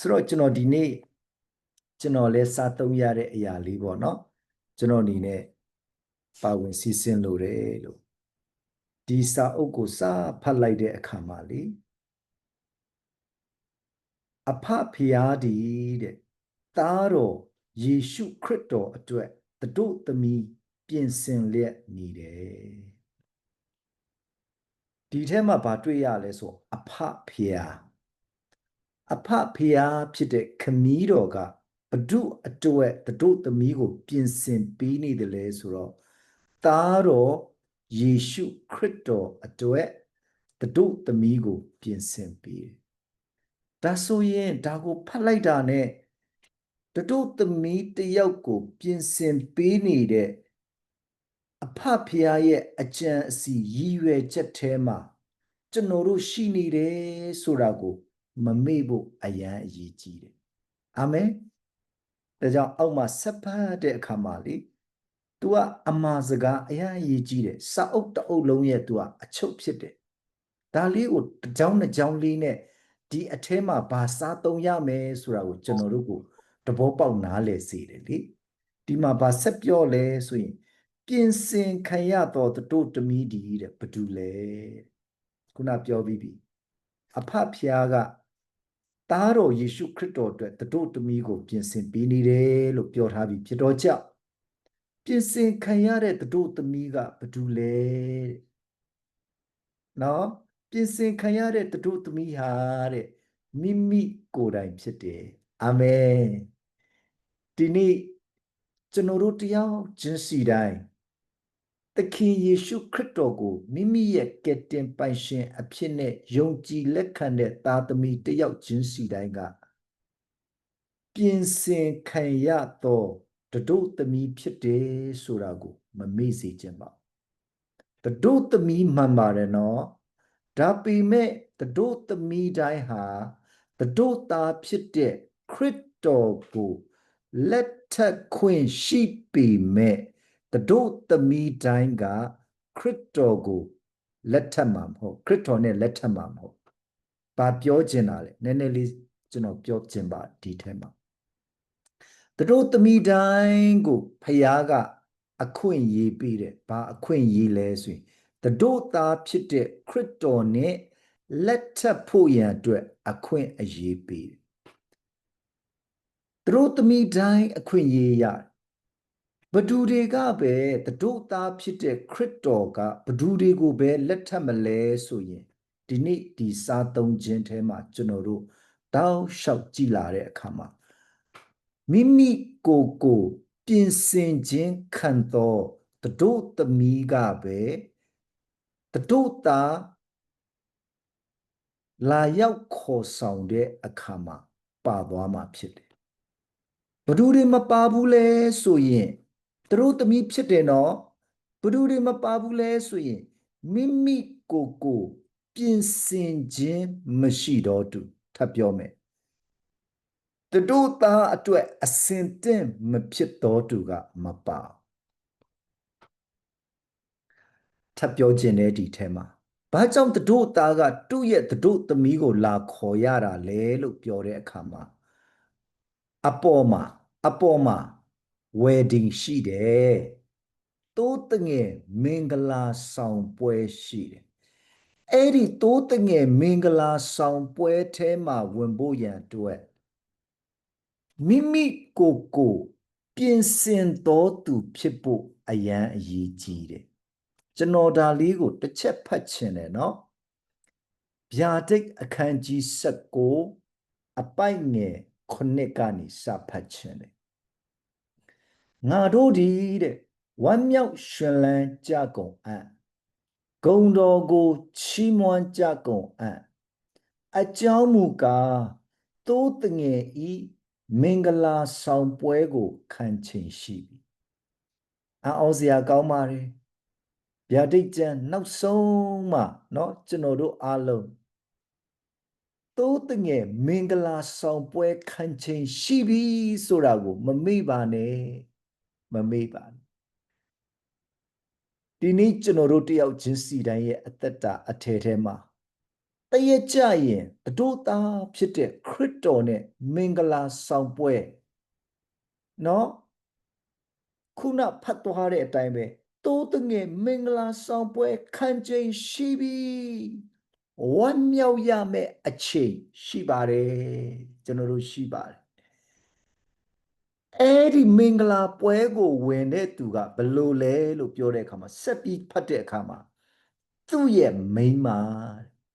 ဆိုတော့ကျွန်တော်ဒီနေ့ကျွန်တော်လဲစားသုံးရတဲ့အရာလေးပေါ့နော်ကျွန်တော်အနေနဲ့ပါဝင်စီစဉ်လို့တယ်လို့ဒီစာအုပ်ကိုစာဖတ်လိုက်တဲ့အခါမှာလေအဖဖျားဒီတဲ့သားတော်ယေရှုခရစ်တော်အတွက်တတို့သမီးပြင်ဆင်လျက်နေတယ်ဒီထဲမှာဗာတွေ့ရလဲဆိုအဖဖျား အဖဖျားဖြစ်တဲ့ခမည်းတော်ကဘဒုအတွက်တတို့သမီးကို ပြင်ဆင်ပေးနေတယ်လဲဆိုတော့သားတော်ယေရှုခရစ်တော်အတွက်တတို့သမီးကို ပြင်ဆင်ပေးတယ်ဒါဆိုရင်ဒါကိုဖတ်လိုက်တာနဲ့တတို့သမီးတယောက်ကို ပြင်ဆင်ပေးနေတဲ့အဖဖျားရဲ့အကြံအစီရည်ရွယ်ချက်ထဲမှာကျွန်တော်တို့ရှိနေတယ်ဆိုတာကို မမေ့ဖို့အရန်အရေးကြီးတယ်အာမင်ဒါကြောင့်အောက်မှာဆက်ဖတ်တဲ့အခါမှာလေ तू ကအမှားစကားအရန်အရေးကြီးတယ်စာအုပ်တအုပ်လုံးရဲ့ तू ကအချုပ်ဖြစ်တယ်ဒါလေးကိုတစ်ကြောင်းတစ်ကြောင်းလေးနဲ့ဒီအထဲမှာဘာစားသုံးရမယ်ဆိုတာကိုကျွန်တော်တို့ကိုသဘောပေါက်နားလည်စေတယ်လေဒီမှာဘာဆက်ပြောလဲဆိုရင် ပြင်ဆင်ခံရတော်တို့တမီးဒီတဲ့ဘသူလဲခုနပြောပြီးပြီအဖဖျားက သားတော်ယေရှုခရစ်တော်အတွက်တို့တမီးကို ပြင်ဆင်ပေးနေတယ်လို့ပြောထားပြီးဖြစ်တော့ကြောက်ပြင်ဆင်ခံရတဲ့တို့သမီးကဘသူလဲနော်ပြင်ဆင်ခံရတဲ့တို့သမီးဟာတဲ့မိမိကိုယ်တိုင်ဖြစ်တယ်အာမင်ဒီနေ့ကျွန်တော်တို့တရားချင်းစီတိုင်း သခင်ယေရှုခရစ်တော်ကိုမိမိရဲ့ကယ်တင်ပိုင်ရှင်အဖြစ်နဲ့ယုံကြည်လက်ခံတဲ့သားသမီးတယောက်ချင်းစီတိုင်းကပြင်ဆင်ခံရသောတတို့သမီးဖြစ်တယ်ဆိုတာကို မမေ့စေခြင်းပါတတို့သမီးမှန်ပါတယ်နော်ဒါပေမဲ့တတို့သမီးတိုင်းဟာတတို့သားဖြစ်တဲ့ခရစ်တော်ကိုလက်ထက်ခွင့်ရှိပေမဲ့ တတို့သမီးတိုင်းကခရစ်တော်ကိုလက်ထက်မှာမဟုတ်ခရစ်တော်နဲ့လက်ထက်မှာမဟုတ်ဘာပြောချင်တာလဲနည်းနည်းလေးကျွန်တော်ပြောချင်ပါဒီထဲမှာတတို့သမီးတိုင်းကိုဖခင်ကအခွင့်ရေးပေးတယ်ဘာအခွင့်ရေးလဲဆိုရင်တတို့သားဖြစ်တဲ့ခရစ်တော်နဲ့လက်ထပ်ဖို့ရန်အတွက်အခွင့်အရေးပေးတယ်သူတို့သမီးတိုင်းအခွင့်အရေးရတယ် ဘဒူတွေကပဲတတို့သားဖြစ်တဲ့ခရစ်တော်ကဘဒူတွေကိုပဲလက်ထပ်မလဲဆိုရင်ဒီနေ့ဒီစားသုံးခြင်းထဲမှာကျွန်တော်တို့တောင်းလျှောက်ကြည့်လာတဲ့အခါမှာမိမိကိုယ်ကိုပြင်ဆင်ခြင်းခံသောတတို့သမီးကပဲတတို့သားလာရောက်ခေါ်ဆောင်တဲ့အခါမှာပါသွားမှာဖြစ်တယ်ဘဒူတွေမပါဘူးလဲဆိုရင် သူတို့သမီးဖြစ်တယ်နော်ဘဒူတွေမပါဘူးလဲဆိုရင်မိမိကိုယ်ကိုပြင်ဆင်ခြင်းမရှိတော့တူထပ်ပြောမယ်သူတို့သားအတွက်အစင်တင့်မဖြစ်တော့သူကမပါထပ်ပြောခြင်းတဲ့ဒီထဲမှာဘာကြောင့်တို့သားကသူ့ရဲ့တို့သမီးကိုလာခေါ်ရတာလဲလို့ပြောတဲ့အခါမှာအပေါ်မှာအပေါ်မှာ wedding ရှိတယ်တိုးတငယ်မင်္ဂလာဆောင်ပွဲရှိတယ်အဲ့ဒီတိုးတငယ်မင်္ဂလာဆောင်ပွဲထဲမှာဝင်ဖို့ရန်အတွက်မိမိကိုယ်ကိုပြင်ဆင်တော်သူဖြစ်ဖို့အရန်အရေးကြီးတယ်ကျွန်တော်ဒါလေးကိုတစ်ချက်ဖတ်ချင်တယ်နော်ဗျာဒိတ်အခန်းကြီး19အပိုက်ငယ်9ကနေစဖတ်ချင်တယ် ငါတို့ဒီတဲ့ဝမ်းမြောက်ရှင်လန်းကြကုန်အံ့ဂုံတော်ကိုချီးမွမ်းကြကုန်အံ့အကြောင်းမူကားတိုးတငယ်ဤမင်္ဂလာဆောင်ပွဲကိုခံချိန်ရှိပြီအော်စရာကောင်းပါတယ်ဗျာဒိတ်ကျန်နောက်ဆုံးမှเนาะကျွန်တော်တို့အားလုံးတိုးတငယ်မင်္ဂလာဆောင်ပွဲခံချိန်ရှိပြီဆိုတာကို မမေ့ပါနဲ့ မမေ့ပါနဲ့ဒီနေ့ကျွန်တော်တို့တယောက်ချင်းစီတိုင်းရဲ့အသက်တာအထည်ထဲမှာတရက်ကြရင်တတို့သားဖြစ်တဲ့ခရစ်တော်နဲ့မင်္ဂလာဆောင်ပွဲနော်ခုနဖတ်သွားတဲ့အတိုင်းပဲတိုးတငယ်မင်္ဂလာဆောင်ပွဲခံချိန်ရှိပြီဝမ်းမြောက်ရမယ့်အချိန်ရှိပါတယ်ကျွန်တော်တို့ရှိပါတယ် အဲ့ဒီမင်္ဂလာပွဲကိုဝင်တဲ့သူကဘယ်လိုလဲလို့ပြောတဲ့အခါမှာဆက်ပြီးဖတ်တဲ့အခါမှာသူ့ရဲ့မိန်းမ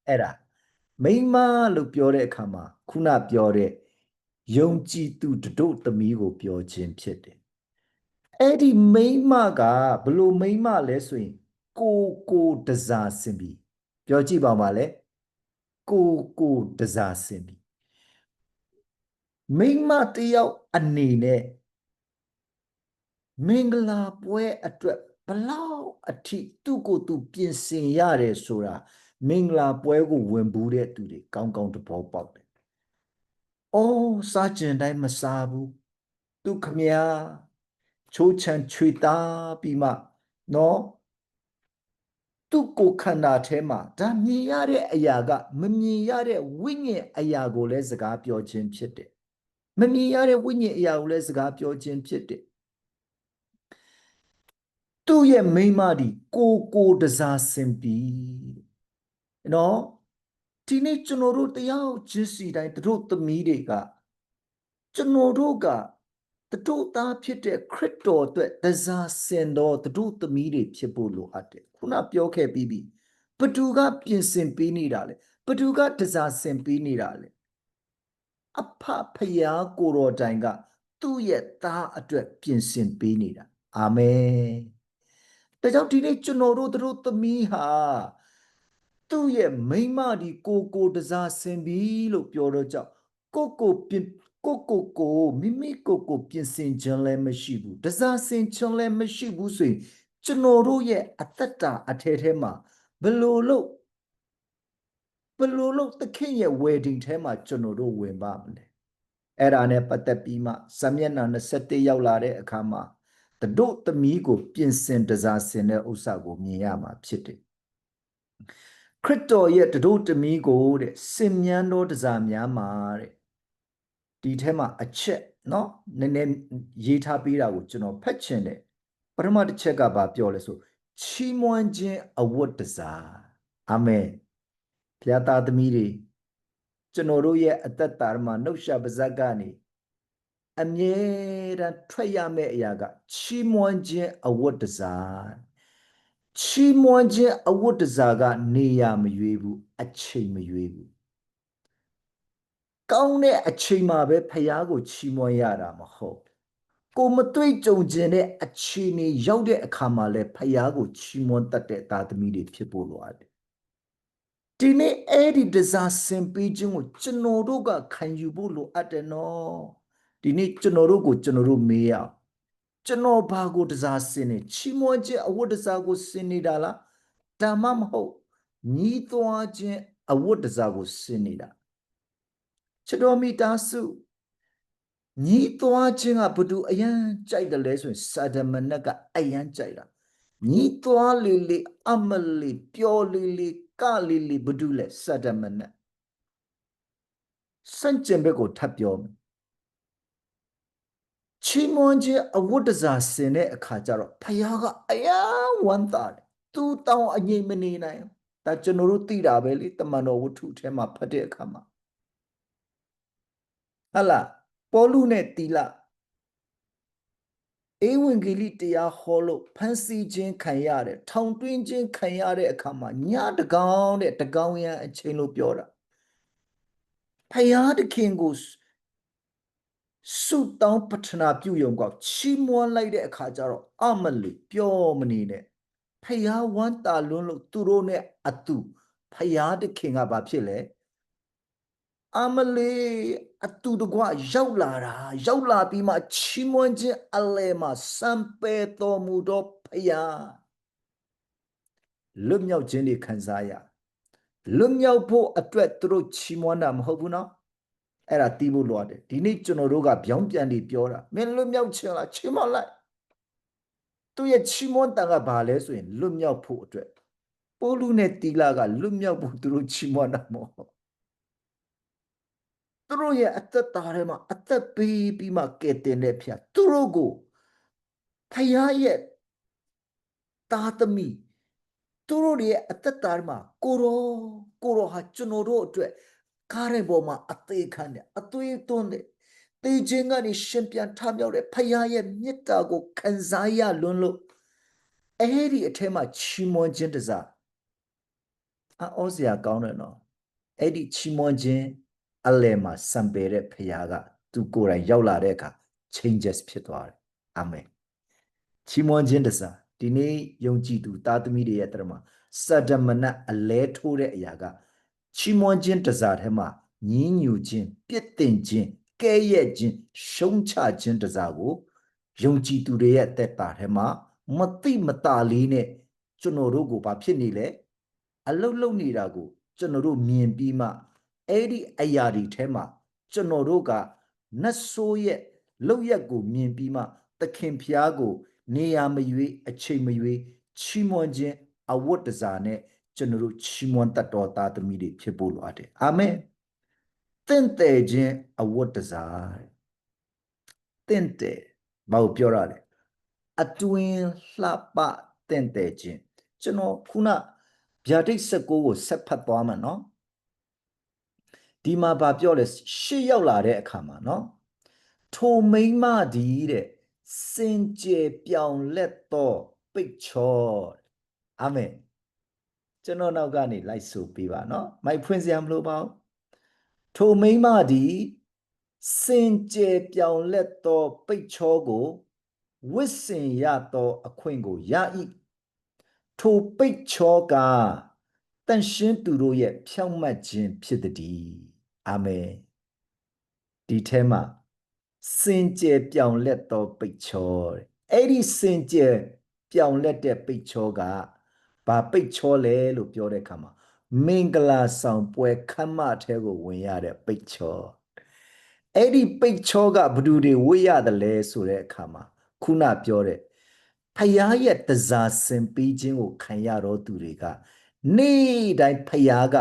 အဲ့ဒါမိန်းမလို့ပြောတဲ့အခါမှာခုနပြောတဲ့ယုံကြည်သူတို့သမီးကိုပြောခြင်းဖြစ်တယ်အဲ့ဒီမိန်းမကဘယ်လိုမိန်းမလဲဆိုရင်ကိုကိုတစားစင်ပြီပြောကြည့်ပါပါလေကိုကိုတစားစင်ပြီ မိန်းမတယောက်အနေနဲ့မင်္ဂလာပွဲအတွက်ဘလောက်အထိသူ့ကိုယ်သူပြင်ဆင်ရတယ်ဆိုတာမင်္ဂလာပွဲကိုဝင်ဘူးတဲ့သူတွေကောင်းကောင်းသဘောပေါက်တယ်။အော်စားကျင်တိုင်းမစားဘူး။သူခမညာချိုးချန်ချွေသားပြီးမှနော်သူ့ကိုယ်ခန္ဓာထဲမှာဒါမြင်ရတဲ့အရာက မမြင်ရတဲ့ဝိညာဉ်အရာကိုလည်းစကားပြောခြင်းဖြစ်တယ်။ မမြင်ရတဲ့ဝိညာဉ်အရာကိုလည်းစကားပြောခြင်းဖြစ်တယ်။သူ့ရဲ့မိန်းမဒီကိုကိုတစားစင်ပြီနော်ဒီနေ့ကျွန်တော်တို့တရားချင်းစီတိုင်းတို့သမီးတွေကကျွန်တော်တို့ကတို့သားဖြစ်တဲ့ခရစ်တော်အတွက်တစားစင်တော်တို့သမီးတွေဖြစ်ဖို့လိုအပ်တယ်ခုနပြောခဲ့ပြီးပြီဘသူကပြင်ဆင်ပေးနေတာလဲဘသူကတစားစင်ပေးနေတာလဲ အဖဖယားကိုတော်တိုင်က သူ့ရဲ့သားအတွက်ပြင်ဆင်ပေးနေတာအာမင်ဒါကြောင့်ဒီနေ့ကျွန်တော်တို့တို့သမီးဟာသူ့ရဲ့မိမဒီကိုကိုတစားဆင်ပြီလို့ပြောတော့ကြောင့်ကိုကိုပြင်ကိုကိုကိုမိမိကိုကိုပြင်ဆင်ခြင်းလည်းမရှိဘူးတစားဆင်ခြင်းလည်းမရှိဘူးဆိုရင်ကျွန်တော်တို့ရဲ့အသက်တာအထဲထဲမှာဘလို့လို့ ဘလို့လို့သခင်ရဲ့ wedding ထဲမှာကျွန်တော်တို့ဝင်ပါမလဲအဲ့ဒါနဲ့ပတ်သက်ပြီးမှဇမျက်နှာ21ရောက်လာတဲ့အခါမှာတတို့သမီးကိုပြင်ဆင်တစားဆင်တဲ့ဥစ္စာကိုမြင်ရမှာဖြစ်တယ်ခရစ်တော်ရဲ့တတို့သမီးကိုတဲ့စင်မြန်းတော်တစားများမှာတဲ့ဒီထဲမှာအချက်เนาะနည်းနည်းရေးထားပေးတာကိုကျွန်တော်ဖတ်ချင်တယ်ပထမတစ်ချက်ကဘာပြောလဲဆိုချီးမွမ်းခြင်းအဝတ်တစားအာမင် ဘုရားသားသမီးတွေကျွန်တော်တို့ရဲ့အသက်တာမှာနှုတ်ဆက်ပါဇက်ကနေအမြဲတမ်းထွက်ရမယ့်အရာကချီးမွမ်းခြင်းအဝတ်တစားချီးမွမ်းခြင်းအဝတ်တစားကနေရမရွေးဘူးအချိန်မရွေးဘူးကောင်းတဲ့အချိန်မှာပဲဖះကိုချီးမွမ်းရတာမဟုတ်ကိုမတွေ့ကြုံခြင်းတဲ့အခြေအနေရောက်တဲ့အခါမှာလဲဖះကိုချီးမွမ်းတတ်တဲ့သားသမီးတွေဖြစ်ဖို့လိုအပ်တယ် ဒီနေ့အဲ့ဒီဒဇာစင်ပေးခြင်းကိုကျွန်တော်တို့ကခံယူဖို့လိုအပ်တယ်နော်ဒီနေ့ကျွန်တော်တို့ကိုကျွန်တော်တို့မေးရအောင်ကျွန်တော်ဘာကိုတစားစင်နေချီးမွမ်းခြင်းအဝတ်တစားကိုစင်နေတာလားဒါမှမဟုတ်ညီးသွားခြင်းအဝတ်တစားကိုစင်နေတာချစ်တော်မိသားစုညီးသွားခြင်းကဘသူအရန်ကြိုက်တယ်လဲဆိုရင်စာဒမနက်ကအရန်ကြိုက်တာညီးသွားလေလေအမလီပျော်လေလေ ကလေလေဘသူလဲစာဒမနက်စန့်ကျင်ဘက်ကိုထပ်ပြောမယ်ချီးမွမ်းခြင်းအဝတ်တစားဆင်တဲ့အခါကျတော့ဖခင်ကအယံဝမ်းသာတယ်သူတောင်းအငြိမ်မနေနိုင်ဒါကျွန်တော်တို့သိတာပဲလေတမန်တော်ဝတ္ထုထဲမှာဖတ်တဲ့အခါမှာဟလာပေါလုနဲ့တီလာ ဧဝံဂေလိတရားဟောလို့ဖန်ဆီးခြင်းခံရတယ်ထောင်တွင်းခြင်းခံရတဲ့အခါမှာညတကောင်တဲ့တကောင်ရန်အချိန်လို့ပြောတာဖယားတခင်ကိုဆုတောင်းပတ္ထနာပြုယုံကောက်ချီးမွမ်းလိုက်တဲ့အခါကျတော့အမလီပျော်မနေနဲ့ဖယားဝမ်းတာလွန်းလို့သူတို့နဲ့အတူဖယားတခင်ကဘာဖြစ်လဲ အမလီအတူတကွရောက်လာတာရောက်လာပြီးမှချီးမွမ်းခြင်းအလဲမှာစံပေတော်မူသောဖယားလွတ်မြောက်ခြင်းတွေခံစားရလွတ်မြောက်ဖို့အတွက်သူတို့ချီးမွမ်းတာမဟုတ်ဘူးနော်အဲ့ဒါတီးဖို့လိုတယ်ဒီနေ့ကျွန်တော်တို့ကပြောင်းပြန်ပြီးပြောတာမင်းလွတ်မြောက်ခြင်းလားချီးမွမ်းလိုက်သူရဲ့ချီးမွမ်းတန်ကဘာလဲဆိုရင်လွတ်မြောက်ဖို့အတွက်ပိုးလူနဲ့တီလာကလွတ်မြောက်ဖို့သူတို့ချီးမွမ်းတာမဟုတ် သူတို့ရဲ့အသက်တာထဲမှာအသက်ပေးပြီးမှကယ်တင်တဲ့ဖျားသူတို့ကိုဖယားရဲ့သားသမီးသူတို့ရဲ့အသက်တာထဲမှာကိုရောကိုရောဟာကျွန်တော်တို့အတွက်ကားတဲ့ပေါ်မှာအသေးခံတယ်အသွေးသွန်းတယ်တေခြင်းကနေရှင်ပြန်ထမြောက်တဲ့ဖယားရဲ့မေတ္တာကိုခံစားရလွန်းလို့အဲ့ဒီအထက်မှာချီးမွမ်းခြင်းတစားအောစရာကောင်းတယ်နော်အဲ့ဒီချီးမွမ်းခြင်း အလယ်မှာစံပေတဲ့ဖခင်ကသူကိုယ်တိုင်ရောက်လာတဲ့အခါ changes ဖြစ်သွားတယ်အာမင်ချီးမွမ်းခြင်းတစားဒီနေ့ယုံကြည်သူသားသမီးတွေရဲ့တရမှာစဒမနအလဲထိုးတဲ့အရာကချီးမွမ်းခြင်းတစားထဲမှာညင်းညူခြင်းပြစ်တင်ခြင်းကဲရဲ့ခြင်းရှုံးချခြင်းတစားကိုယုံကြည်သူတွေရဲ့အသက်တာထဲမှာမတိမတာလေးနဲ့ကျွန်တော်တို့ကိုဘာဖြစ်နေလဲအလုတ်လုတ်နေတာကိုကျွန်တော်တို့မြင်ပြီးမှ အဲ့ဒီအရာတွေထဲမှာကျွန်တော်တို့ကနတ်ဆိုးရဲ့လောက်ရက်ကိုမြင်ပြီးမှသခင်ဖျားကို နေရာမရွေးအချိန်မရွေးချီးမွမ်းခြင်းအဝတ်တစားနဲ့ကျွန်တော်တို့ချီးမွမ်းတတ်တော်သားသမီးတွေဖြစ်ဖို့လိုအပ်တယ်အာမင်တင့်တယ်ခြင်းအဝတ်တစားတင့်တယ်ဘာကိုပြောရလဲအတွင်လှပတင့်တယ်ခြင်းကျွန်တော်ခုနဗျာဒိတ်16ကိုဆက်ဖတ်သွားမှာနော် ဒီမှာဗာပြောလဲရှေ့ရောက်လာတဲ့အခါမှာနော်ထိုမိမဒီတဲ့စင်ကြယ်ပြောင်လက်တော့ပိတ်ချောအာမင်ကျွန်တော်နောက်ကနေလိုက်ဆိုပေးပါနော်မိုက်ဖွင့်စရာမလိုပါဘူးထိုမိမဒီစင်ကြယ်ပြောင်လက်တော့ပိတ်ချောကိုဝစ်စင်ရတော့အခွင့်ကိုရ၏ထိုပိတ်ချောကတန်ရှင်းသူတို့ရဲ့ဖြောင့်မတ်ခြင်းဖြစ်သည် အာမင်ဒီထဲမှာစင်ကြယ်ပြောင်လက်သောပိတ်ချောတဲ့အဲ့ဒီစင်ကြယ်ပြောင်လက်တဲ့ပိတ်ချောကဘာပိတ်ချောလဲလို့ပြောတဲ့အခါမှာမင်္ဂလာဆောင်ပွဲခမ်းမထဲကိုဝင်ရတဲ့ပိတ်ချောအဲ့ဒီပိတ်ချောကဘသူတွေဝတ်ရတယ်လဲဆိုတဲ့အခါမှာခုနပြောတဲ့ဖယားရဲ့တစားစင်ပေးခြင်းကိုခံရတော့သူတွေကနေ့တိုင်းဖယားက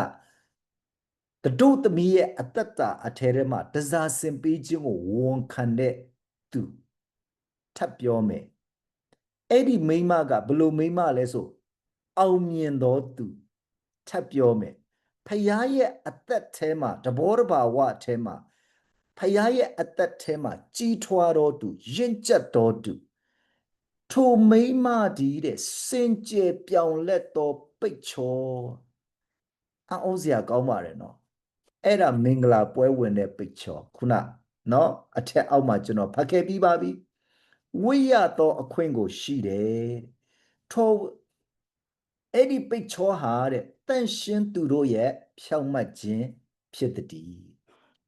တတို့သမီးရဲ့အသက်တာအထဲထဲမှာတစားစင်ပေးခြင်းကိုဝန်ခံတဲ့သူထပ်ပြောမယ်အဲ့ဒီမိမကဘလို့မိမလဲဆိုအောင်မြင်တော်သူထပ်ပြောမယ်ဖယားရဲ့အသက်ထဲမှာတဘောတဘာဝအထဲမှာဖယားရဲ့အသက်ထဲမှာကြီးထွားတော်သူရင့်ကျက်တော်သူထိုမိမဒီတဲ့စင်ကြယ်ပြောင်လက်တော်ပိတ်ချောအောစရာကောင်းပါတယ်နော် အဲ့ဒါမင်္ဂလာပွဲဝင်တဲ့ပိတ်ချောခုနနော်အထက်အောက်မှာကျွန်တော်ဖတ်ခဲ့ပြီးပါပြီဝိရတော့အခွင့်ကိုရှိတယ်ထိုအဲ့ဒီပိတ်ချောဟာတဲ့တန့်ရှင်းသူတို့ရဲ့ဖြောင့်မတ်ခြင်းဖြစ်သည်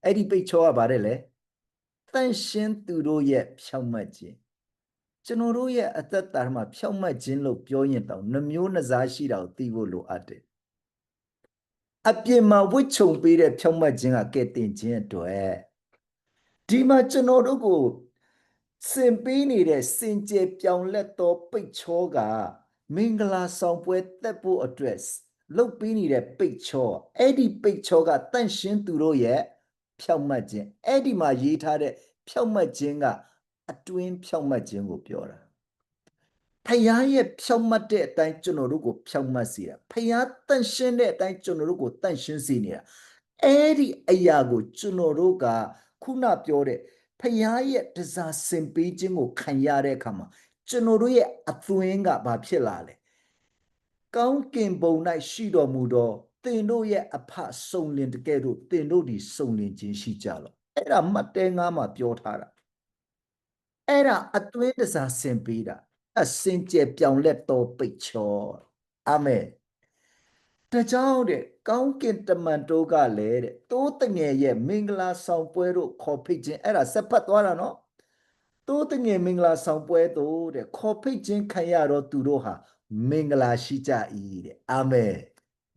အဲ့ဒီပိတ်ချောကဗါတယ်လေတန့်ရှင်းသူတို့ရဲ့ဖြောင့်မတ်ခြင်းကျွန်တော်တို့ရဲ့အသက်တာမှာဖြောင့်မတ်ခြင်းလို့ပြောရင်တောင်နှမျိုးနှစားရှိတာကိုသိဖို့လိုအပ်တယ် အပြင်မှာဝိချုံပေးတဲ့ဖြောင့်မတ်ခြင်းကကဲ့တင်ခြင်းအတွက်ဒီမှာကျွန်တော်တို့ကိုစင်ပေးနေတဲ့စင်ကြယ်ပြောင်လက်သောပိတ်ချောကမင်္ဂလာဆောင်ပွဲတက်ဖို့အတွက်လုတ်ပေးနေတဲ့ပိတ်ချောအဲ့ဒီပိတ်ချောကတန့်ရှင်းသူတို့ရဲ့ဖြောင့်မတ်ခြင်းအဲ့ဒီမှာရေးထားတဲ့ဖြောင့်မတ်ခြင်းကအတွင်းဖြောင့်မတ်ခြင်းကိုပြောတာ ဖယားရဲ့ဖြောင့်မတ်တဲ့အတိုင်းကျွန်တော်တို့ကိုဖြောင့်မတ်စေတာဖယားတန့်ရှင်းတဲ့အတိုင်းကျွန်တော်တို့ကိုတန့်ရှင်းစေနေတာအဲ့ဒီအရာကိုကျွန်တော်တို့ကခုနပြောတဲ့ဖယားရဲ့တစားစင်ပေးခြင်းကိုခံရတဲ့အခါမှာကျွန်တော်တို့ရဲ့အသွင်းကဘာဖြစ်လာလဲကောင်းကင်ဘုံ၌ရှိတော်မူသောသင်တို့ရဲ့အဖစုံလင်တကယ်တို့သင်တို့ဒီစုံလင်ခြင်းရှိကြလောအဲ့ဒါမှတ်တဲငါးမှာပြောထားတာအဲ့ဒါအသွင်းတစားဆင်ပေးတာ အစင်ကြယ်ပြောင်လက်တော်ပိတ်ချောအာမင်တကြောင်တဲ့ကောင်းကင်တမန်တို့ကလည်းတဲ့တိုးတငယ်ရဲ့မင်္ဂလာဆောင်ပွဲတို့ခေါ်ဖိတ်ခြင်းအဲ့ဒါဆက်ဖတ်သွားတာနော်တိုးတငယ်မင်္ဂလာဆောင်ပွဲတို့တဲ့ခေါ်ဖိတ်ခြင်းခံရတော့သူတို့ဟာမင်္ဂလာရှိကြ၏တဲ့အာမင်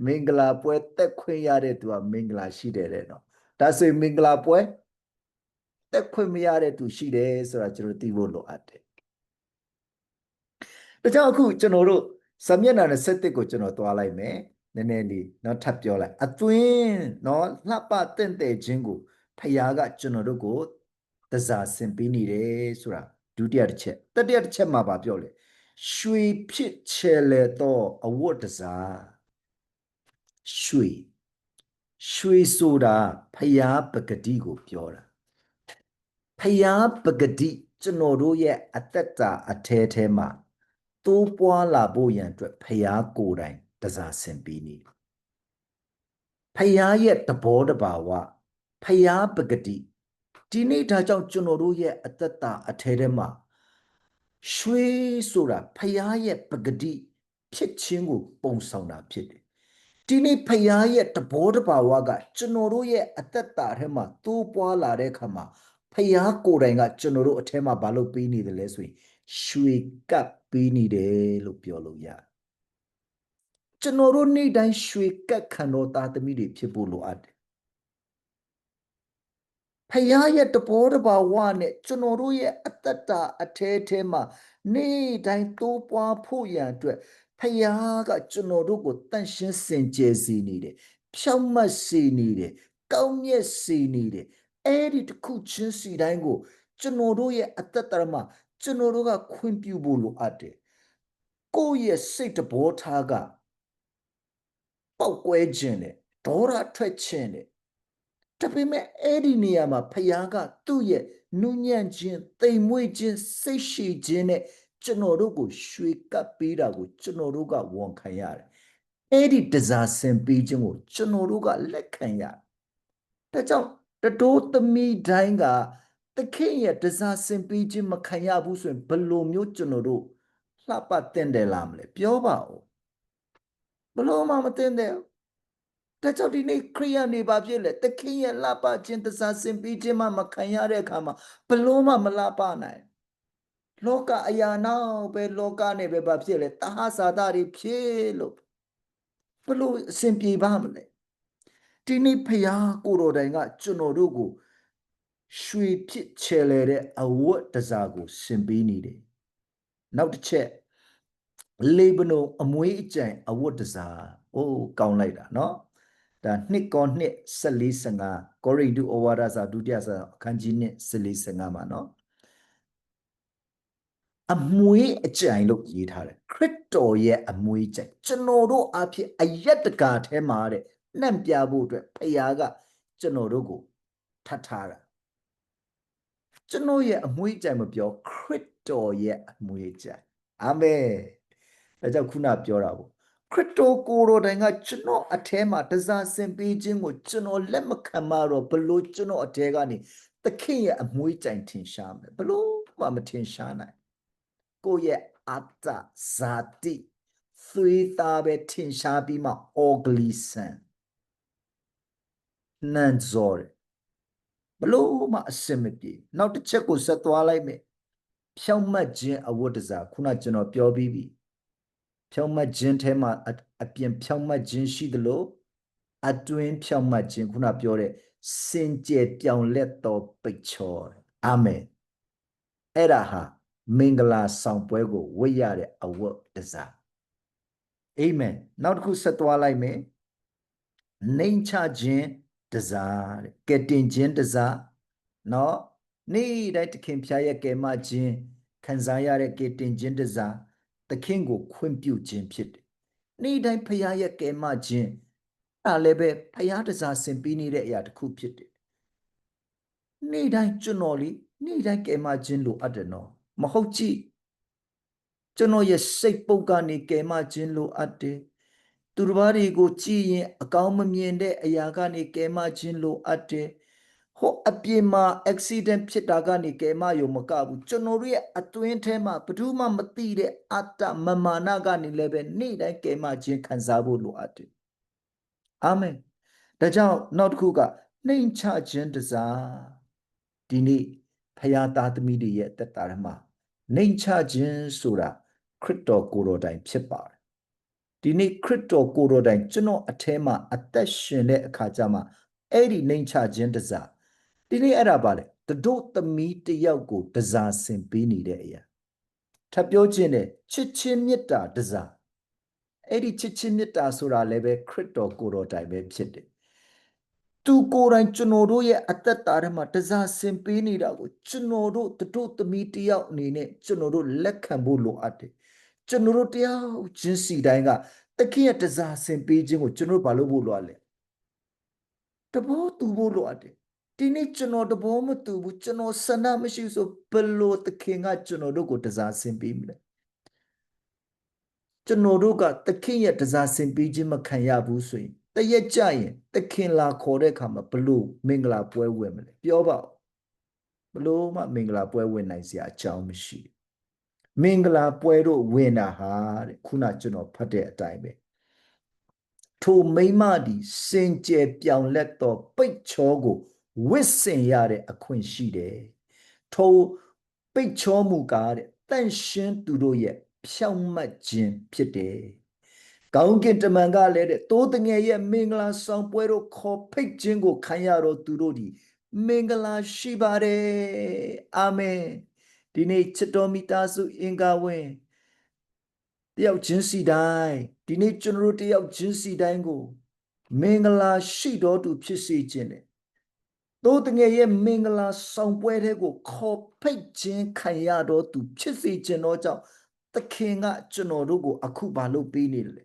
မင်္ဂလာပွဲတက်ခွင့်ရတဲ့သူကမင်္ဂလာရှိတယ်တဲ့နော်ဒါဆိုရင်မင်္ဂလာပွဲတက်ခွင့်မရတဲ့သူရှိတယ်ဆိုတာကျွန်တော်သိဖို့လိုအပ်တယ် ဒါကြောင့်အခုကျွန်တော်တို့ စာမျက်နှာ27ကိုကျွန်တော်တွားလိုက်မယ်နည်းနည်းလေးเนาะထပ်ပြောလိုက်အသွင်းเนาะလှပတင့်တဲ့ခြင်းကိုဖခင်ကကျွန်တော်တို့ကိုတစားဆင်ပေးနေတယ်ဆိုတာဒုတိယတစ်ချက်တတိယတစ်ချက်မှာဗာပြောလေရွှေဖြစ်ချဲလေတော့အဝတ်တစားရွှေရွှေဆိုတာဖျားပဂတိကိုပြောတာဖျားပဂတိကျွန်တော်တို့ရဲ့အတ္တတာအထဲထဲမှာ တိုးပွားလာဖို့ရန်အတွက်ဖျားကိုယ်တိုင်တစားဆင်ပြီးနေတယ်ဖျားရဲ့တဘောတဘာဝဖျားပဂတိဒီနေ့ဒါကြောင့်ကျွန်တော်တို့ရဲ့အတ္တတာအထဲထဲမှာရွှေဆိုတာဖျားရဲ့ပဂတိဖြစ်ခြင်းကိုပုံဆောင်တာဖြစ်တယ်ဒီနေ့ဖျားရဲ့တဘောတဘာဝကကျွန်တော်တို့ရဲ့အသက်တာထဲမှာတိုးပွားလာတဲ့အခါမှာဖျားကိုယ်တိုင်ကကျွန်တော်တို့အထဲမှာဘာလို့ပြီးနေတယ်လဲဆိုရင်ရွှေကပ် ပြီးနေတယ်လို့ပြောလို့ရတယ်ကျွန်တော်တို့နေ့တိုင်းရွှေကပ်ခံတော်သားသမီးတွေဖြစ်ဖို့လိုအပ်တယ်ဖျားရဲ့တဘောတဘာဝနဲ့ကျွန်တော်တို့ရဲ့အသက်တာအထဲထဲမှာနေ့တိုင်းတိုးပွားဖို့ရန်အတွက်ဖယားကကျွန်တော်တို့ကိုတန့်ရှင်းစင်ကြယ်စေနေတယ်ဖြောင့်မတ်စေနေတယ်ကောင်းမြတ်စေနေတယ်အဲ့ဒီတစ်ခုချင်းစီတိုင်းကိုကျွန်တော်တို့ရဲ့အသက်တာမှာ ကျွန်တော်တို့ကခွင့်ပြုဖို့လိုအပ်တယ်ကိုယ့်ရဲ့စိတ်တဘောထားကပောက်ကွဲခြင်းနဲ့ဒေါရထွက်ခြင်းနဲ့ဒါပေမဲ့အဲ့ဒီနေရာမှာဖယားကသူ့ရဲ့နုညံ့ခြင်းတိမ်မွေ့ခြင်းစိတ်ရှိခြင်းနဲ့ကျွန်တော်တို့ကိုရွှေကပ်ပေးတာကိုကျွန်တော်တို့ကဝန်ခံရတယ်။အဲ့ဒီတစားဆင်ပေးခြင်းကိုကျွန်တော်တို့ကလက်ခံရတယ်။ဒါကြောင့်တတိုးသမီးတိုင်းက သခင်ရဲ့တစားဆင်ပေးခြင်းမခံရဘူးဆိုရင်ဘယ်လိုမျိုးကျွန်တော်တို့လှပတင်တယ်လားမလဲပြောပါဦးဘလို့မှမတင်တယ်ဒါကြောင့်ဒီနေ့ခရိယနေပါဖြစ်လေသခင်ရဲ့လှပခြင်းတစားဆင်ပေးခြင်းမှမခံရတဲ့အခါမှာဘလို့မှမလှပနိုင်လောကအရာနောက်ပဲလောကနဲ့ပဲဘာဖြစ်လဲတဟဇာတာတွေဖြစ်လို့ဘလို့အစဉ်ပြေပါမလဲဒီနေ့ဖရာကိုတော်တိုင်ကကျွန်တော်တို့ကို ရွှေဖြစ်ချယ်လဲတဲ့အဝတ်တစားကိုဆင်ပေးနေတယ်နောက်တစ်ချက်လေဘနုံအမွေးအကြိုင်အဝတ်တစားအိုးကောင်းလိုက်တာနော်ဒါနှစ်ကောနှစ်14 15ကောရိန္သုဩဝါဒစာဒုတိယစာအခန်းကြီးနှစ်14 15မှာနော်အမွေးအကြိုင်လို့ရေးထားတယ်ခရစ်တော်ရဲ့အမွေးကြိုင်ကျွန်တော်တို့အဖြစ်အယက်တကာထဲမှာတဲ့နှံ့ပြဖို့အတွက်ဖခင်ကကျွန်တော်တို့ကိုထပ်ထားတာ ကျွန်တော်ရဲ့အမွေးကြိုင်မပြောခရစ်တော်ရဲ့အမွေးကြိုင်အာမင်ဒါကြောင့်ခုနပြောတာပေါ့ခရစ်တော်ကိုယ်တော်တိုင်ကကျွန်တော်အထဲမှာတစားဆင်ပေးခြင်းကိုကျွန်တော်လက်မခံမတော့ဘလို့ကျွန်တော်အထဲကနေသခင်ရဲ့အမွေးကြိုင်ထင်ရှားမယ်ဘလို့မှမထင်ရှားနိုင်ကိုယ့်ရဲ့အတ္တဇာတိသွေးသားပဲထင်ရှားပြီးမှ ugly son နန်ဇော် ဘလို့မှအစင်မပြေနောက်တစ်ချက်ကိုဆက်သွားလိုက်မယ်ဖြောင့်မတ်ခြင်းအဝတ်တစားခုနကျွန်တော်ပြောပြီးပြီဖြောင့်မတ်ခြင်းထဲမှာအပြင်ဖြောင့်မတ်ခြင်းရှိသလိုအတွင်းဖြောင့်မတ်ခြင်းခုနပြောတဲ့စင်ကြယ်ပြောင်လက်တော်ပိတ်ချောအာမင်အဲ့ဒါဟာမင်္ဂလာဆောင်ပွဲကိုဝတ်ရတဲ့အဝတ်တစားအာမင်နောက်တစ်ခုဆက်သွားလိုက်မယ်နှိမ်ချခြင်း တစားတဲ့ကဲတင်ခြင်းတစားเนาะနေ့တိုင်းတခင်ဖျားရဲ့ကဲမခြင်းခံစားရတဲ့ကဲတင်ခြင်းတစားသခင်ကိုခွင့်ပြုခြင်းဖြစ်တယ်နေ့တိုင်းဖျားရဲ့ကဲမခြင်းအဲ့လည်းပဲဖျားတစားဆင်ပြီးနေတဲ့အရာတစ်ခုဖြစ်တယ်နေ့တိုင်းကျွန်တော်လေးနေ့တိုင်းကဲမခြင်းလိုအပ်တယ်နော်မဟုတ်ကြည့်ကျွန်တော်ရဲ့စိတ်ပုတ်ကနေကယ်မခြင်းလိုအပ်တယ် သူတစ်ပါးတွေကိုကြည့်ရင်အကောင်းမမြင်တဲ့အရာကနေကယ်မခြင်းလိုအပ်တယ်ဟိုအပြင်မှာ accident ဖြစ်တာကနေကယ်မရုံမကဘူးကျွန်တော်တို့ရဲ့အတွင်းထဲမှာဘယ်သူမှမသိတဲ့အတ္တမမာနကနေလည်းပဲနေ့တိုင်းကယ်မခြင်းခံစားဖို့လိုအပ်တယ်အာမင်ဒါကြောင့်နောက်တစ်ခုကနှိမ်ချခြင်းတစားဒီနေ့ဖရာသားသမီးတွေရဲ့တက်တာထဲမှာနှိမ်ချခြင်းဆိုတာခရစ်တော်ကိုယ်တော်တိုင်ဖြစ်ပါတယ် ဒီနေ့ခရစ်တော်ကိုယ်တော်တိုင်ကျွန်တော်အထဲမှာအသက်ရှင်တဲ့အခါကျမှအဲ့ဒီနှိမ်ချခြင်းတစားဒီနေ့အဲ့ဒါပါလေတတို့သမီးတယောက်ကိုတစားဆင်ပေးနေတဲ့အရာထပ်ပြောခြင်းနဲ့ချစ်ချင်းမေတ္တာတစားအဲ့ဒီချစ်ချင်းမေတ္တာဆိုတာလည်းပဲခရစ်တော်ကိုယ်တော်တိုင်ပဲဖြစ်တယ်သူကိုယ်တိုင်ကျွန်တော်တို့ရဲ့အသက်တာထဲမှာတစားဆင်ပေးနေတာကိုကျွန်တော်တို့တို့သမီးတယောက်အနေနဲ့ကျွန်တော်တို့လက်ခံဖို့လိုအပ်တယ် ကျွန်တော်တို့တရားချင်းစီတိုင်းကတခင်ရဲ့တစားဆင်ပေးခြင်းကိုကျွန်တော်တို့ဘာလို့ဖို့လိုအပ်လဲတဘောသူဖို့လိုအပ်တယ်ဒီနေ့ကျွန်တော်တဘောမတူဘူးကျွန်တော်ဆန္ဒမရှိဆိုဘယ်လိုတခင်ကကျွန်တော်တို့ကိုတစားဆင်ပေးမလဲကျွန်တော်တို့ကတခင်ရဲ့တစားဆင်ပေးခြင်းမခံရဘူးဆိုရင်တရက်ကြရင်တခင်လာခေါ်တဲ့အခါမှာဘလို့မင်္ဂလာပွဲဝင်မလဲပြောပါဦးဘလို့မှမင်္ဂလာပွဲဝင်နိုင်စရာအကြောင်းမရှိ မင်္ဂလာပွဲတို့ဝင်တာဟာတဲ့ခုနကျွန်တော်ဖတ်တဲ့အတိုင်းပဲထိုမိမသည်စင်ကြယ်ပြောင်လက်သောပိတ်ချောကိုဝစ်စင်ရတဲ့အခွင့်ရှိတယ်ထိုပိတ်ချောမူကားတဲ့တန့်ရှင်းသူတို့ရဲ့ဖြောင့်မတ်ခြင်းဖြစ်တယ်ကောင်းကင်တမန်ကလည်းတဲ့တိုးတငယ်ရဲ့မင်္ဂလာဆောင်ပွဲတို့ခေါ်ဖိတ်ခြင်းကိုခံရတော့သူတို့ဒီမင်္ဂလာရှိပါတယ်အာမင် ဒီနေ့ချစ်တော်မိသားစုအင်္ဂါဝင်တယောက်ချင်းစီတိုင်းဒီနေ့ကျွန်တော်တို့တယောက်ချင်းစီတိုင်းကို မင်္ဂလာရှိတော်သူဖြစ်စေခြင်းနဲ့တိုးတငယ်ရဲ့မင်္ဂလာဆောင်ပွဲတဲ့ကိုခေါ်ဖိတ်ခြင်းခံရတော့သူဖြစ်စေခြင်းတော့ကြောင့်သခင်ကကျွန်တော်တို့ကို အခုဘာလို့ပေးနေလဲ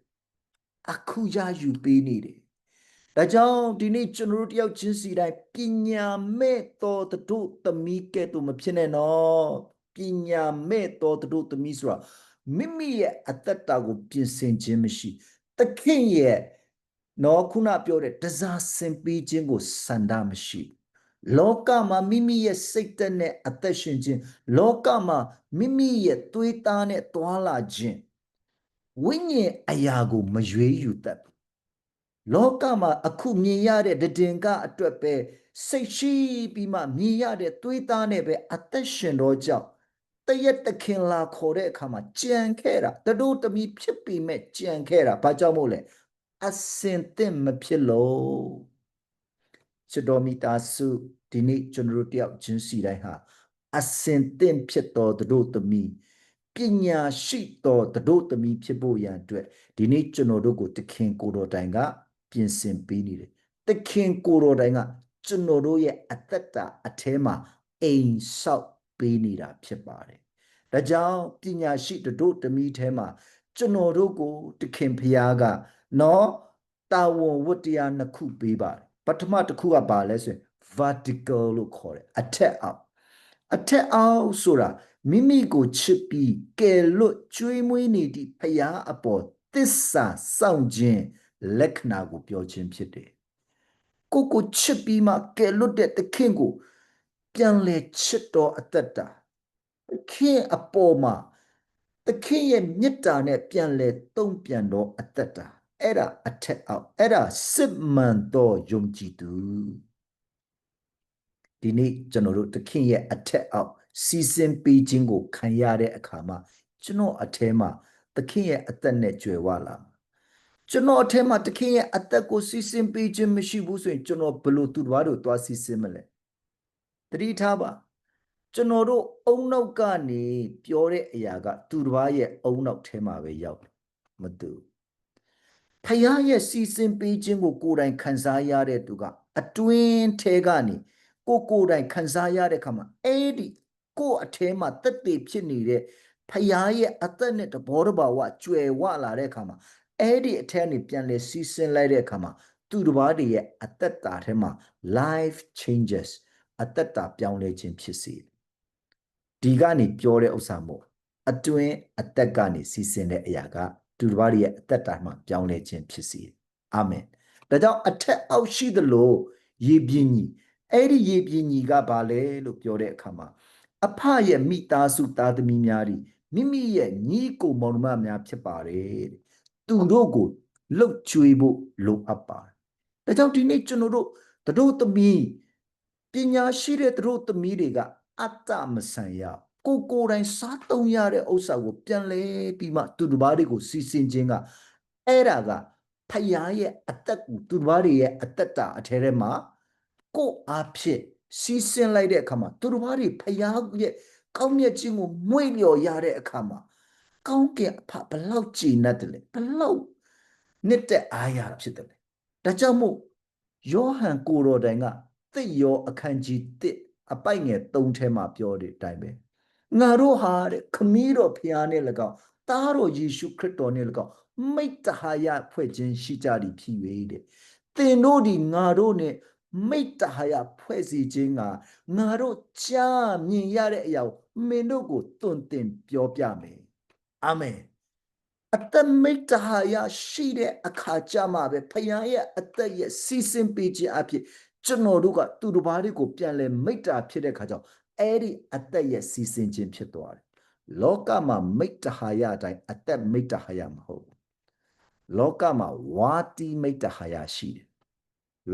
အခုရယူပေးနေတယ်။ဒါကြောင့်ဒီနေ့ကျွန်တော်တို့တယောက်ချင်းစီတိုင်းပညာမဲ့တော်တို့သမီးကဲ့သို့မဖြစ်နဲ့နော်။ ပညာမဲ့တော်တို့သမီးဆိုတာမိမိရဲ့အသက်တာကို ပြင်ဆင်ခြင်းမရှိ။သခင်ရဲ့နော်ခုနပြောတဲ့တစားစင်ပေးခြင်းကိုစန္ဒမရှိ။လောကမှာမိမိရဲ့စိတ်သက်နဲ့အသက်ရှင်ခြင်းလောကမှာမိမိရဲ့သွေးသားနဲ့တွာလာခြင်းဝိညာဉ်အရာကိုမရွေးယူတတ်ဘူးလောကမှာအခုမြင်ရတဲ့တည်င်ကအတွက်ပဲစိတ်ရှိပြီးမှမြင်ရတဲ့သွေးသားနဲ့ပဲအသက်ရှင်တော့ကြောင့် တရက်တခင်လာခေါ်တဲ့အခါမှာကြံခဲ့တာတတို့တမီဖြစ်ပြီးမဲ့ကြံခဲ့တာဘာကြောင့်မို့လဲအစင်သင့်မဖြစ်လို့ချစ်တော်မိသားစုဒီနေ့ကျွန်တော်တို့တယောက်ချင်းစီတိုင်းဟာအစင်သင့်ဖြစ်တော်တို့တမီပညာရှိသောတတို့သမီးဖြစ်ဖို့ရန်အတွက်ဒီနေ့ကျွန်တော်တို့ကိုတခင်ကိုတော်တိုင်က ပြင်ဆင်ပေးနေတယ်တခင်ကိုတော်တိုင်ကကျွန်တော်တို့ရဲ့အသက်တာအแทမှာအိမ်ဆောက် ပေးနေတာဖြစ်ပါတယ်ဒါကြောင့်ပညာရှိတတို့သမီးထဲမှာကျွန်တော်တို့ကိုတခင်ဖျားကနော်တာဝန်ဝတ္တရားနှစ်ခုပေးပါတယ်ပထမတစ်ခုကပါလဲဆိုရင် vertical လို့ခေါ်တယ်အထက်အောက်အထက်အောက်ဆိုတာမိမိကိုချစ်ပြီးကယ်လွတ်ကျွေးမွေးနေသည့်ဖရာအပေါ်သစ္စာစောင့်ခြင်းလက္ခဏာကိုပြောခြင်းဖြစ်တယ်။ကိုကိုချစ်ပြီးမှကယ်လွတ်တဲ့သခင်ကို ပြန်လဲချစ်တော်အသက်တာသခင်အပေါ်မှာသခင်ရဲ့မေတ္တာနဲ့ပြန်လဲတုံ့ပြန်တော်အသက်တာအဲ့ဒါအထက်အောက်အဲ့ဒါစစ်မှန်တော်ယုံကြည်သူဒီနေ့ကျွန်တော်တို့သခင်ရဲ့အထက်အောက်စီစဉ်ပေးခြင်းကိုခံရတဲ့အခါမှာကျွန်တော်အထဲမှာသခင်ရဲ့အသက်နဲ့ကြွယ်ဝလာကျွန်တော်အထဲမှာသခင်ရဲ့အသက်ကိုစီစဉ်ပေးခြင်းမရှိဘူးဆိုရင်ကျွန်တော်ဘယ်လိုသူတော်ဘာတို့သွားစီစဉ်မလဲ တတိထားပါကျွန်တော်တို့အုံနောက်ကနေပြောတဲ့အရာက သူတော်ဘာရဲ့အုံနောက်ထဲမှာပဲရောက်တယ်မတူဖခင်ရဲ့စီစဉ်ပေးခြင်းကိုကိုယ်တိုင်ခံစားရတဲ့သူက အတွင်းထဲကနေကိုကိုယ်တိုင်ခံစားရတဲ့ခါမှာအဲ့ဒီကိုယ့်အထဲမှာတက်တည်ဖြစ်နေတဲ့ဖယားရဲ့အသက်နဲ့တဘောတဘာဝကျွယ်ဝလာတဲ့အခါမှာအဲ့ဒီအထက်နေပြန်လဲစီးဆင်းလိုက်တဲ့အခါမှာသူတစ်ပါးတည်းရဲ့အသက်တာထဲမှာ life changes အသက်တာပြောင်းလဲခြင်းဖြစ်စေဒီကနေပြောတဲ့ဥစ္စာမို့အတွင်းအသက်ကနေစီးဆင်းတဲ့အရာကသူတစ်ပါးတည်းရဲ့အသက်တာမှာပြောင်းလဲခြင်းဖြစ်စေအာမင်ဒါကြောင့်အထက်အောက်ရှိသလိုရေပြင်းကြီးအဲ့ဒီရေပြင်းကြီးကဘာလဲလို့ပြောတဲ့အခါမှာအဖရဲ့မိသားစုသားသမီးများဒီမိမိရဲ့ညီကိုမောင်နှမများဖြစ်ပါတယ်သူတို့ကိုလှုပ်ကြွေးဖို့လိုအပ်ပါတယ်ဒါကြောင့်ဒီနေ့ကျွန်တော်တို့တို့သမီး ပညာရှိတဲ့တို့သမီးတွေကအတ္တမဆန်ရကိုကိုယ်တိုင်စားသုံးရတဲ့ဥစ္စာကိုပြန်လဲပြီးမှသူတစ်ပါးတွေကိုစီစဉ်ခြင်းကအဲ့ဒါကဖယားရဲ့အသက်ကိုသူတစ်ပါးတွေရဲ့အသက်တာအထဲထဲမှာကိုအားဖြင့်စီးဆင်းလိုက်တဲ့အခါမှာသူတို့ဘာတွေဖျားရဲ့ကောင်းမြတ်ခြင်းကိုမွေ့လျော်ရတဲ့အခါမှာကောင်းကင်အဖဘလောက်ကြည်နတ်တယ်လဲဘလောက်နှစ်သက်အားရဖြစ်တယ်ဒါကြောင့်မို့ယောဟန်ကိုတော်တိုင်က သစ်ရောအခန်းကြီး1အပိုက်ငယ်3ထဲမှာပြောတဲ့အတိုင်းပဲငါတို့ဟာတဲ့ခမည်းတော်ဖျားနဲ့၎င်းသားတော်ယေရှုခရစ်တော်နဲ့၎င်းမိတ္တဟာယဖွဲ့ခြင်းရှိကြသည်ဖြစ်၍တဲ့သင်တို့ဒီငါတို့နဲ့မိတ္တဟာယဖွဲ့စည်းခြင်းကငါတို့ကြားမြင်ရတဲ့အရာကိုမင်းတို့ကိုတွင်တင်ပြောပြမယ်အာမင်အသက်မိတ္တဟာယရှိတဲ့အခါကြမှာပဲဖခင်ရဲ့အသက်ရဲ့စီစဉ်ပေးခြင်းအဖြစ် ကျွန်တော်တို့ကသူတစ်ပါးတွေကိုပြန်လဲမိတ္တာဖြစ်တဲ့ခါကျတော့အဲ့ဒီအသက်ရဲ့စီစဉ်ခြင်းဖြစ်သွားတယ်လောကမှာမိတ္တဟာယအတိုင်းအသက်မိတ္တဟာယမဟုတ်ဘူးလောကမှာဝါတီမိတ္တဟာယရှိတယ်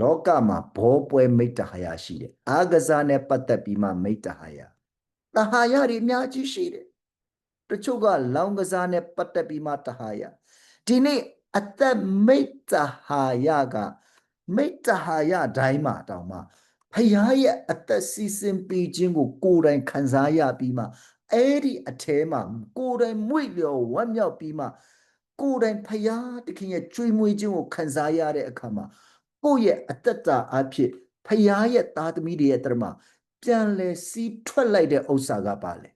လောကမှာဘောပွဲမိတ္တဟာယရှိတယ်အာဂဇာနဲ့ပတ်သက်ပြီးမှမိတ္တဟာယတဟာယတွေအများကြီးရှိတယ်တချို့ကလောင်ကစားနဲ့ပတ်သက်ပြီးမှတဟာယဒီနေ့အသက်မိတ္တဟာယက မိတ္တဟာယတိုင်းမှာတောင်မှဖခင်ရဲ့အသက်စီစဉ်ပေးခြင်းကိုကိုယ်တိုင်ခံစားရပြီးမှအဲ့ဒီအထဲမှာကိုယ်တိုင်မွေ့လျော်ဝမ်းမြောက်ပြီးမှကိုယ်တိုင်ဖျားတခင်ရဲ့ကြွေးမွေးခြင်းကိုခံစားရတဲ့အခါမှာကိုယ့်ရဲ့အသက်တာအဖြစ်ဖျားရဲ့သားသမီးတွေရဲ့တရမပြန်လဲစီးထွက်လိုက်တဲ့ဥစ္စာကပါလေ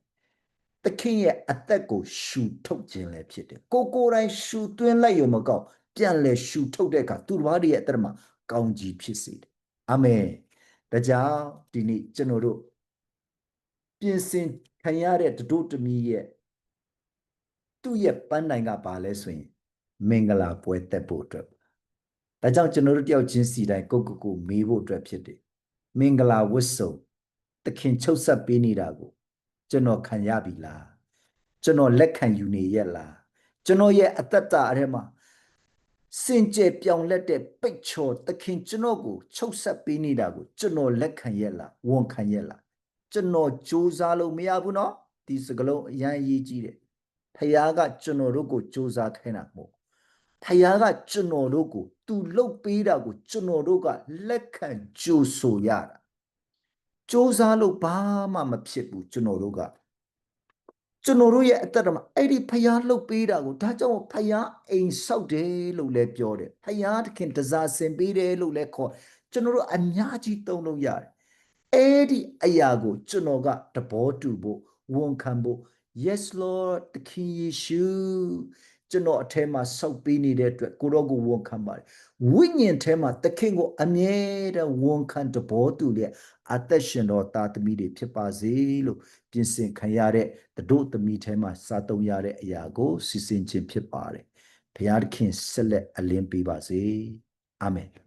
သခင်ရဲ့အသက်ကိုရှူထုတ်ခြင်းလည်းဖြစ်တယ်ကိုကိုယ်တိုင်ရှူသွင်းလိုက်ရုံမကောက်ပြန်လဲရှူထုတ်တဲ့အခါသူတစ်ပါးတွေရဲ့အသက်မှာ ကောင်းကြီးဖြစ်စေတယ်အာမင်ဒါကြောင့်ဒီနေ့ကျွန်တော်တို့ပြင်ဆင်ခံရတဲ့တတို့တမီရဲ့သူ့ရဲ့ပန်းတိုင်ကပါလဲဆိုရင်မင်္ဂလာပွဲတက်ဖို့အတွက်ဒါကြောင့်ကျွန်တော်တို့တယောက်ချင်းစီတိုင်းကိုကိုကိုမေးဖို့အတွက်ဖြစ်တယ်မင်္ဂလာဝတ်စုံသခင်ချုပ်ဆက်ပေးနေတာကိုကျွန်တော်ခံရပြီလားကျွန်တော်လက်ခံယူနေရဲ့လားကျွန်တော်ရဲ့အသက်တာအထဲမှာ စင်ကြယ်ပြောင်းလဲတဲ့ပိတ်ချော်သခင်ကျွန်တော်ကိုချုပ်ဆက်ပေးနေတာကိုကျွန်တော်လက်ခံရဲ့လားဝန်ခံရဲ့လားကျွန်တော်စူးစမ်းလို့မရဘူးเนาะဒီစကလုံးအရန်အရေးကြီးတယ်ဖခင်ကကျွန်တော်တို့ကိုစူးစမ်းခိုင်းတာမဟုတ်ဖခင်ကကျွန်တော်တို့ကိုသူလှုပ်ပေးတာကိုကျွန်တော်တို့ကလက်ခံကြိုဆိုရတာစူးစမ်းလို့ဘာမှမဖြစ်ဘူးကျွန်တော်တို့က ကျွန်တော်တို့ရဲ့အသက်တာမှာအဲ့ဒီဖျားလှုပ်ပေးတာကိုဒါကြောင့်ဖျားအိမ်ဆောက်တယ်လို့လည်းပြောတယ်ဖျားတခင်တစားဆင်ပေးတယ်လို့လည်းခေါ်ကျွန်တော်တို့အများကြီးသုံးလို့ရတယ်အဲ့ဒီအရာကိုကျွန်တော်ကတဘောတူဖို့ဝန်ခံဖို့ yes lord တခင်ယေရှု ကျွန်တော်အထဲမှာစောက်ပေးနေတဲ့အတွက်ကိုတော့ကိုဝန်ခံပါတယ်ဝိညာဉ်ထဲမှာသခင်ကိုအမြဲတမ်းဝန်ခံတဘောတူတဲ့အသက်ရှင်တော်သားသမီးတွေဖြစ်ပါစေလို့ပြင်ဆင်ခံရတဲ့တို့သမီးထဲမှာစားသုံးရတဲ့အရာကိုစီစဉ်ခြင်းဖြစ်ပါတယ်ဘုရားသခင်ဆက်လက်အလင်းပေးပါစေအာမင်